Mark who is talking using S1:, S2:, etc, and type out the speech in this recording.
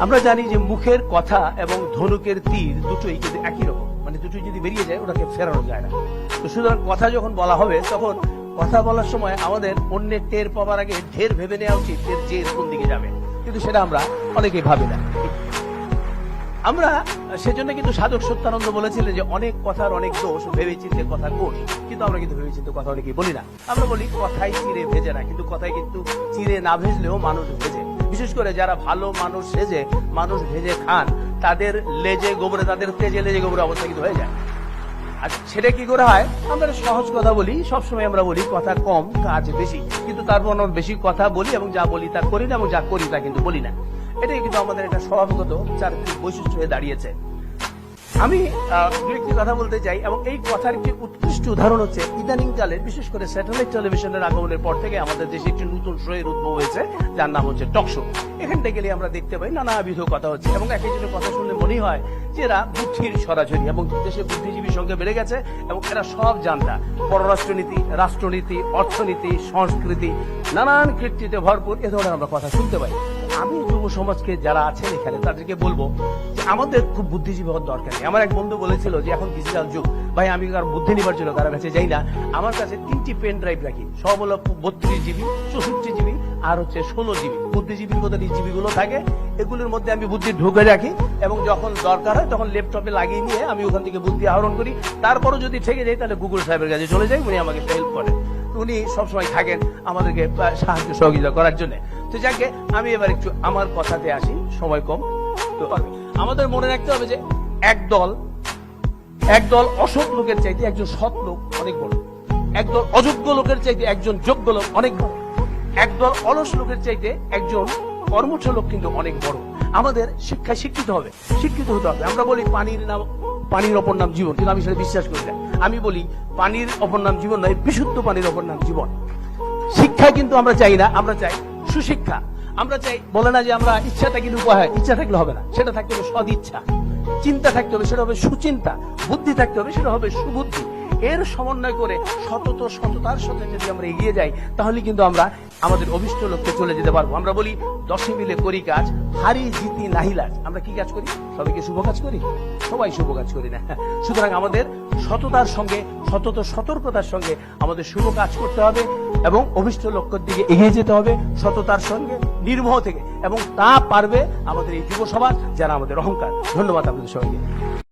S1: আমরা জানি যে মুখের কথা এবং ধনুকের তীর দুটোই কিন্তু একই রকম। মানে দুটোই যদি বেরিয়ে যায়, ওটাকে ফেরানো যায় না। তো সুতরাং কথা যখন বলা হবে, তখন কথা বলার সময় আমাদের অন্যের টের পাওয়ার আগে ঢের ভেবে নেওয়া উচিত এর যে কোন দিকে যাবে। কিন্তু সেটা আমরা অনেকেই ভাবি না। আমরা সেজন্য কিন্তু সাধক সত্যানন্দ বলেছিলেন যে অনেক কথার অনেক দোষ ভেবে চিন্তে কথা কোষ। কিন্তু আমরা কিন্তু ভেবে চিন্তে কথা অনেকেই বলি না। আমরা বলি কথাই চিরে ভেজে না। কিন্তু কথাই কিন্তু চিরে না ভেজলেও মানুষ ভেজে। বিশেষ করে যারা ভালো মানুষ সেজে, মানুষ ভেজে খান, তাদের লেজে গোবরে, তাদের তেজে লেজে গোবরে অবস্থা কিন্তু হয়ে যায়। আর সেটা কি করে হয়? আমরা সহজ কথা বলি, সবসময় আমরা বলি, কথা কম, কাজ বেশি। কিন্তু তারপর আমরা বেশি কথা বলি এবং যা বলি তা করি না এবং যা করি তা কিন্তু বলি না। এটাই কিন্তু আমাদের একটা স্বভাবগত চারিত্রিক বৈশিষ্ট্য হয়ে দাঁড়িয়েছে। আমি দু একটি কথা বলতে চাই, এবং এই কথার একটি উৎকৃষ্ট উদাহরণ হচ্ছে ইদানিং কালে, বিশেষ করে স্যাটেলাইট টেলিভিশনের আগমনের পর থেকে আমাদের দেশে একটি নতুন শোয়ের উদ্ভব হয়েছে, যার নাম হচ্ছে টকশো এখানটা গেলে আমরা দেখতে পাই নানা নানাবিধ কথা হচ্ছে, এবং একই জন্য কথা শুনলে মনে হয় এরা বুদ্ধির সরাসরি এবং দেশে বুদ্ধিজীবীর সংখ্যা বেড়ে গেছে এবং এরা সব জানতা। পররাষ্ট্রনীতি, রাষ্ট্রনীতি, অর্থনীতি, সংস্কৃতি, নানান কৃতিতে ভরপুর, এ ধরনের আমরা কথা শুনতে পাই। আমি যুব সমাজকে যারা আছেন এখানে, তাদেরকে বলব যে আমাদের খুব বুদ্ধিজীবী হওয়ার দরকার নেই। আমার এক বন্ধু বলেছিল যে এখন ডিজিটাল যুগ, ভাই আমি আর বুদ্ধি নিবার জন্য কারও কাছে যাই না। আমার কাছে তিনটি পেন ড্রাইভ রাখি। সব হলো বত্রিশ জিবি চৌষট্টি জিবি আর হচ্ছে ষোলো জিবি বুদ্ধিজীবীর মধ্যে এই গুলো থাকে, এগুলোর মধ্যে আমি বুদ্ধি ঢুকে রাখি এবং যখন দরকার হয় তখন ল্যাপটপে লাগিয়ে নিয়ে আমি ওখান থেকে বুদ্ধি আহরণ করি। তারপরও যদি ঠেকে যাই তাহলে গুগল সাহেবের কাছে চলে যাই, উনি আমাকে হেল্প করেন। উনি সবসময় থাকেন আমাদেরকে সাহায্য সহযোগিতা করার জন্য। তো যাকে আমি এবার একটু আমার কথাতে আসি, সময় কম। তো আমাদের মনে রাখতে হবে যে একদল একদল অসৎ লোকের চাইতে একজন সৎ লোক অনেক বড়। একদল অযোগ্য লোকের চাইতে একজন যোগ্য লোক অনেক বড়। একদল অলস লোকের চাইতে একজন কর্মঠ লোক কিন্তু অনেক বড়। আমাদের শিক্ষায় শিক্ষিত হবে, শিক্ষিত হতে হবে। আমরা বলি পানির নাম, পানির অপর নাম জীবন, কিন্তু আমি সেটা বিশ্বাস করি না। আমি বলি পানির অপর নাম জীবন নয়, বিশুদ্ধ পানির অপর নাম জীবন। শিক্ষা কিন্তু আমরা চাই না, আমরা চাই সুশিক্ষা। আমরা চাই, বলে না যে আমরা ইচ্ছা থাকলে উপায় ইচ্ছা থাকলে হবে না। সেটা থাকতে হবে সদ ইচ্ছা চিন্তা থাকতে হবে, সেটা হবে সুচিন্তা। বুদ্ধি থাকতে হবে, সেটা হবে সুবুদ্ধি। এর সমন্বয় করে সতত সততার সাথে যদি আমরা এগিয়ে যাই, তাহলে কিন্তু আমরা আমাদের অভিষ্ট লক্ষ্যে চলে যেতে পারব। আমরা বলি, দশে মিলে করি কাজ, হারি জিতি নাহি লাজ। আমরা কি কাজ করি? সবাইকে শুভ কাজ করি? সবাই শুভ কাজ করি না। সুতরাং আমাদের সততার সঙ্গে, সতত সতর্কতার সঙ্গে আমাদের শুভ কাজ করতে হবে এবং অভিষ্ট লক্ষ্যের দিকে এগিয়ে যেতে হবে সততার সঙ্গে, নির্মোহ থেকে। এবং তা পারবে আমাদের এই যুব সমাজ যারা আমাদের অহংকার। ধন্যবাদ আপনাদের সবাইকে।